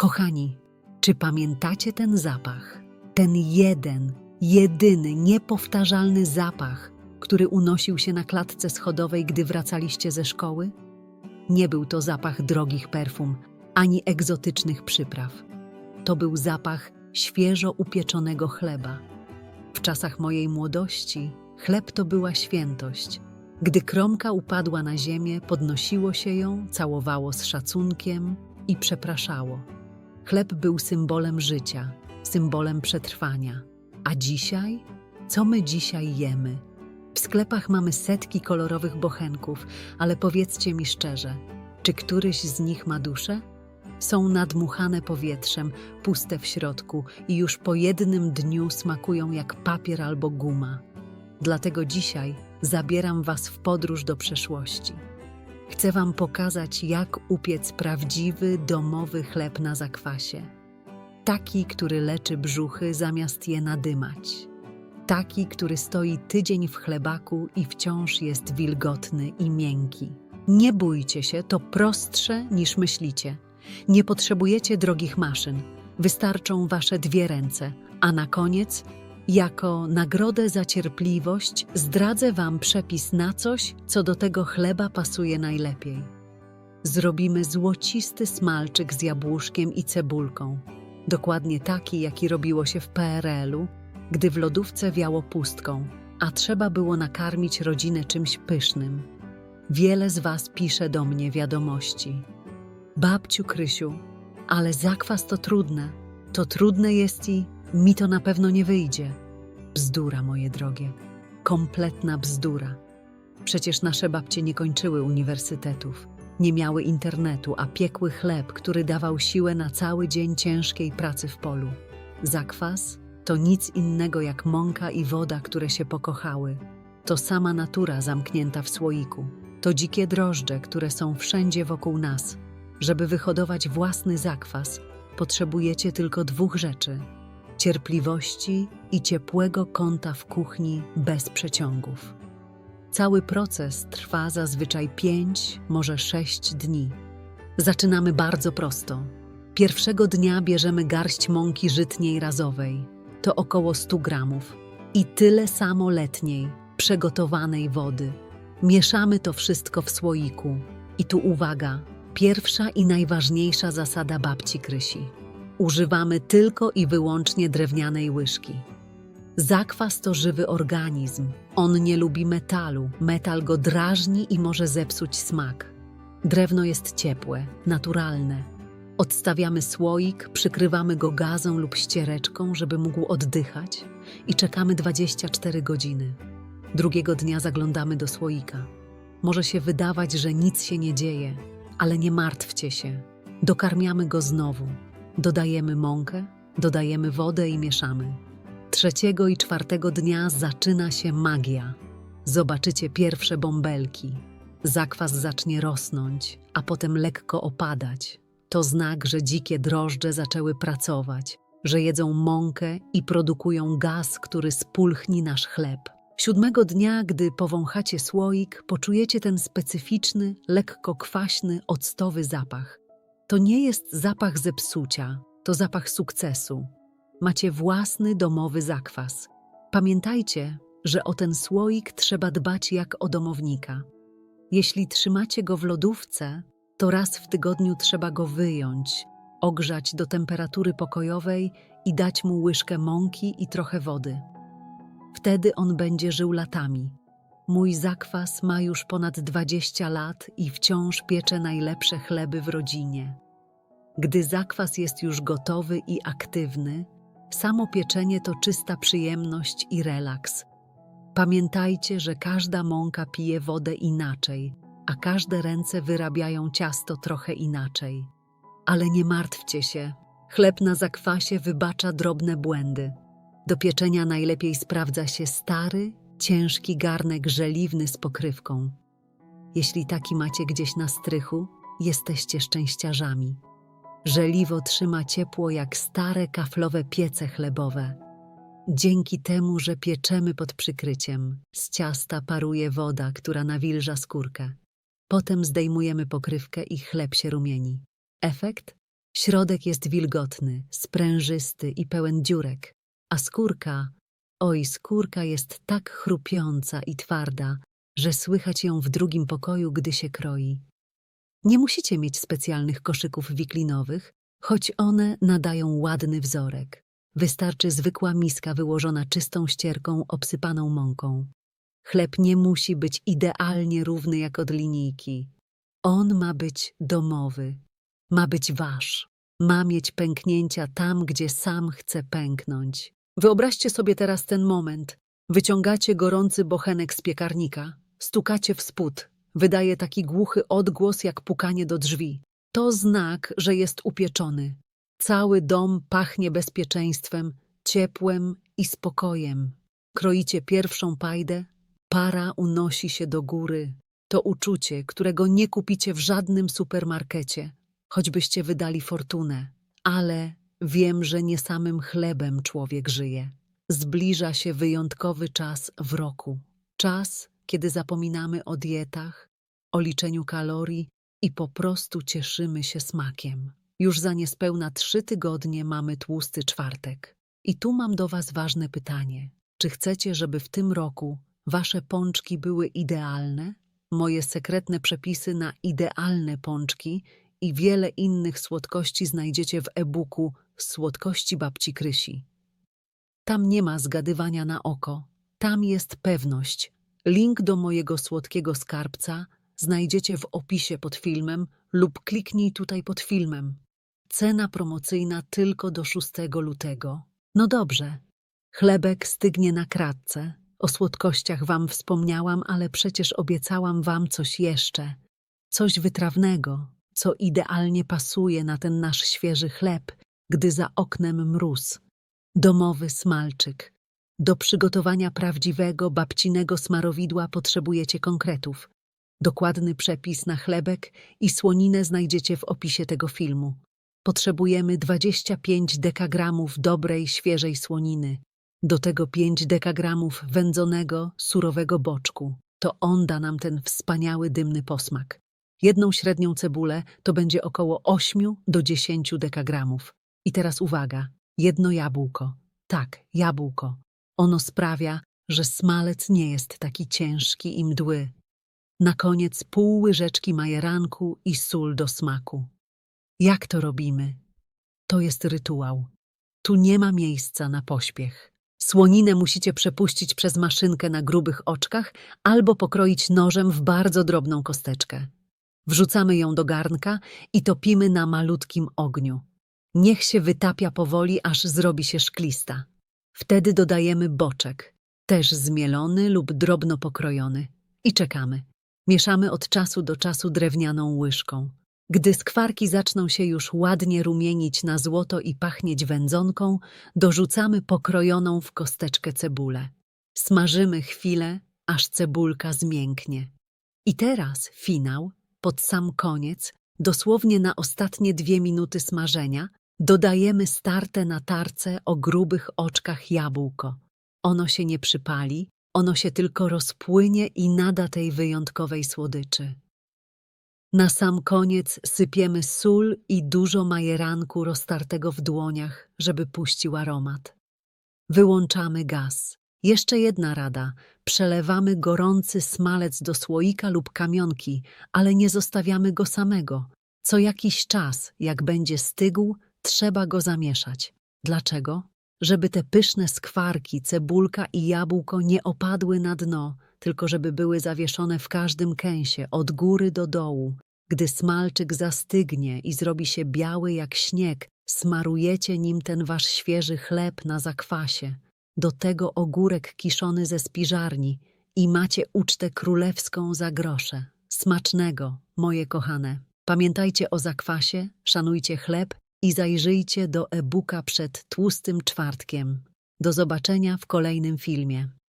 Kochani, czy pamiętacie ten zapach? Ten jeden, jedyny, niepowtarzalny zapach, który unosił się na klatce schodowej, gdy wracaliście ze szkoły? Nie był to zapach drogich perfum, ani egzotycznych przypraw. To był zapach świeżo upieczonego chleba. W czasach mojej młodości chleb to była świętość. Gdy kromka upadła na ziemię, podnosiło się ją, całowało z szacunkiem i przepraszało. Chleb był symbolem życia, symbolem przetrwania. A dzisiaj? Co my dzisiaj jemy? W sklepach mamy setki kolorowych bochenków, ale powiedzcie mi szczerze, czy któryś z nich ma duszę? Są nadmuchane powietrzem, puste w środku i już po jednym dniu smakują jak papier albo guma. Dlatego dzisiaj zabieram Was w podróż do przeszłości. Chcę Wam pokazać, jak upiec prawdziwy, domowy chleb na zakwasie. Taki, który leczy brzuchy zamiast je nadymać. Taki, który stoi tydzień w chlebaku i wciąż jest wilgotny i miękki. Nie bójcie się, to prostsze niż myślicie. Nie potrzebujecie drogich maszyn. Wystarczą Wasze dwie ręce, a na koniec jako nagrodę za cierpliwość zdradzę Wam przepis na coś, co do tego chleba pasuje najlepiej. Zrobimy złocisty smalczyk z jabłuszkiem i cebulką. Dokładnie taki, jaki robiło się w PRL-u, gdy w lodówce wiało pustką, a trzeba było nakarmić rodzinę czymś pysznym. Wiele z Was pisze do mnie wiadomości. Babciu Krysiu, ale zakwas to trudne. To trudne jest i mi to na pewno nie wyjdzie. Bzdura, moje drogie. Kompletna bzdura. Przecież nasze babcie nie kończyły uniwersytetów, nie miały internetu, a piekły chleb, który dawał siłę na cały dzień ciężkiej pracy w polu. Zakwas to nic innego jak mąka i woda, które się pokochały. To sama natura zamknięta w słoiku. To dzikie drożdże, które są wszędzie wokół nas. Żeby wyhodować własny zakwas, potrzebujecie tylko dwóch rzeczy: cierpliwości i ciepłego kąta w kuchni bez przeciągów. Cały proces trwa zazwyczaj 5, może 6 dni. Zaczynamy bardzo prosto. Pierwszego dnia bierzemy garść mąki żytniej razowej, to około 100 gramów, i tyle samo letniej, przegotowanej wody. Mieszamy to wszystko w słoiku. I tu uwaga, pierwsza i najważniejsza zasada babci Krysi. Używamy tylko i wyłącznie drewnianej łyżki. Zakwas to żywy organizm. On nie lubi metalu. Metal go drażni i może zepsuć smak. Drewno jest ciepłe, naturalne. Odstawiamy słoik, przykrywamy go gazą lub ściereczką, żeby mógł oddychać i czekamy 24 godziny. Drugiego dnia zaglądamy do słoika. Może się wydawać, że nic się nie dzieje, ale nie martwcie się. Dokarmiamy go znowu. Dodajemy mąkę, dodajemy wodę i mieszamy. Trzeciego i czwartego dnia zaczyna się magia. Zobaczycie pierwsze bąbelki. Zakwas zacznie rosnąć, a potem lekko opadać. To znak, że dzikie drożdże zaczęły pracować, że jedzą mąkę i produkują gaz, który spulchni nasz chleb. Siódmego dnia, gdy powąchacie słoik, poczujecie ten specyficzny, lekko kwaśny, octowy zapach. To nie jest zapach zepsucia, to zapach sukcesu. Macie własny domowy zakwas. Pamiętajcie, że o ten słoik trzeba dbać jak o domownika. Jeśli trzymacie go w lodówce, to raz w tygodniu trzeba go wyjąć, ogrzać do temperatury pokojowej i dać mu łyżkę mąki i trochę wody. Wtedy on będzie żył latami. Mój zakwas ma już ponad 20 lat i wciąż piecze najlepsze chleby w rodzinie. Gdy zakwas jest już gotowy i aktywny, samo pieczenie to czysta przyjemność i relaks. Pamiętajcie, że każda mąka pije wodę inaczej, a każde ręce wyrabiają ciasto trochę inaczej. Ale nie martwcie się, chleb na zakwasie wybacza drobne błędy. Do pieczenia najlepiej sprawdza się stary, ciężki garnek żeliwny z pokrywką. Jeśli taki macie gdzieś na strychu, jesteście szczęściarzami. Żeliwo trzyma ciepło jak stare kaflowe piece chlebowe. Dzięki temu, że pieczemy pod przykryciem, z ciasta paruje woda, która nawilża skórkę. Potem zdejmujemy pokrywkę i chleb się rumieni. Efekt? Środek jest wilgotny, sprężysty i pełen dziurek, a skórka, oj, skórka jest tak chrupiąca i twarda, że słychać ją w drugim pokoju, gdy się kroi. Nie musicie mieć specjalnych koszyków wiklinowych, choć one nadają ładny wzorek. Wystarczy zwykła miska wyłożona czystą ścierką obsypaną mąką. Chleb nie musi być idealnie równy jak od linijki. On ma być domowy, ma być wasz, ma mieć pęknięcia tam, gdzie sam chce pęknąć. Wyobraźcie sobie teraz ten moment. Wyciągacie gorący bochenek z piekarnika, stukacie w spód, wydaje taki głuchy odgłos jak pukanie do drzwi. To znak, że jest upieczony. Cały dom pachnie bezpieczeństwem, ciepłem i spokojem. Kroicie pierwszą pajdę, para unosi się do góry. To uczucie, którego nie kupicie w żadnym supermarkecie, choćbyście wydali fortunę. Ale wiem, że nie samym chlebem człowiek żyje. Zbliża się wyjątkowy czas w roku. Czas, kiedy zapominamy o dietach, o liczeniu kalorii i po prostu cieszymy się smakiem. Już za niespełna trzy tygodnie mamy tłusty czwartek. I tu mam do Was ważne pytanie. Czy chcecie, żeby w tym roku Wasze pączki były idealne? Moje sekretne przepisy na idealne pączki i wiele innych słodkości znajdziecie w e-booku Słodkości babci Krysi. Tam nie ma zgadywania na oko, tam jest pewność. Link do mojego słodkiego skarbca znajdziecie w opisie pod filmem lub kliknij tutaj pod filmem. Cena promocyjna tylko do 6 lutego. No dobrze, chlebek stygnie na kratce. O słodkościach wam wspomniałam, ale przecież obiecałam wam coś jeszcze. Coś wytrawnego, co idealnie pasuje na ten nasz świeży chleb, gdy za oknem mróz. Domowy smalczyk. Do przygotowania prawdziwego babcinego smarowidła potrzebujecie konkretów. Dokładny przepis na chlebek i słoninę znajdziecie w opisie tego filmu. Potrzebujemy 25 dekagramów dobrej, świeżej słoniny. Do tego 5 dekagramów wędzonego, surowego boczku. To on da nam ten wspaniały, dymny posmak. Jedną średnią cebulę to będzie około 8 do 10 dekagramów. I teraz uwaga, jedno jabłko. Tak, jabłko. Ono sprawia, że smalec nie jest taki ciężki i mdły. Na koniec pół łyżeczki majeranku i sól do smaku. Jak to robimy? To jest rytuał. Tu nie ma miejsca na pośpiech. Słoninę musicie przepuścić przez maszynkę na grubych oczkach albo pokroić nożem w bardzo drobną kosteczkę. Wrzucamy ją do garnka i topimy na malutkim ogniu. Niech się wytapia powoli, aż zrobi się szklista. Wtedy dodajemy boczek, też zmielony lub drobno pokrojony, i czekamy. Mieszamy od czasu do czasu drewnianą łyżką. Gdy skwarki zaczną się już ładnie rumienić na złoto i pachnieć wędzonką, dorzucamy pokrojoną w kosteczkę cebulę. Smażymy chwilę, aż cebulka zmięknie. I teraz finał, pod sam koniec, dosłownie na ostatnie dwie minuty smażenia, dodajemy starte na tarce o grubych oczkach jabłko. Ono się nie przypali, ono się tylko rozpłynie i nada tej wyjątkowej słodyczy. Na sam koniec sypiemy sól i dużo majeranku roztartego w dłoniach, żeby puścił aromat. Wyłączamy gaz. Jeszcze jedna rada. Przelewamy gorący smalec do słoika lub kamionki, ale nie zostawiamy go samego. Co jakiś czas, jak będzie stygł, trzeba go zamieszać. Dlaczego? Żeby te pyszne skwarki, cebulka i jabłko nie opadły na dno, tylko żeby były zawieszone w każdym kęsie, od góry do dołu. Gdy smalczyk zastygnie i zrobi się biały jak śnieg, smarujecie nim ten wasz świeży chleb na zakwasie. Do tego ogórek kiszony ze spiżarni i macie ucztę królewską za grosze. Smacznego, moje kochane. Pamiętajcie o zakwasie, szanujcie chleb i zajrzyjcie do e-booka przed tłustym czwartkiem. Do zobaczenia w kolejnym filmie.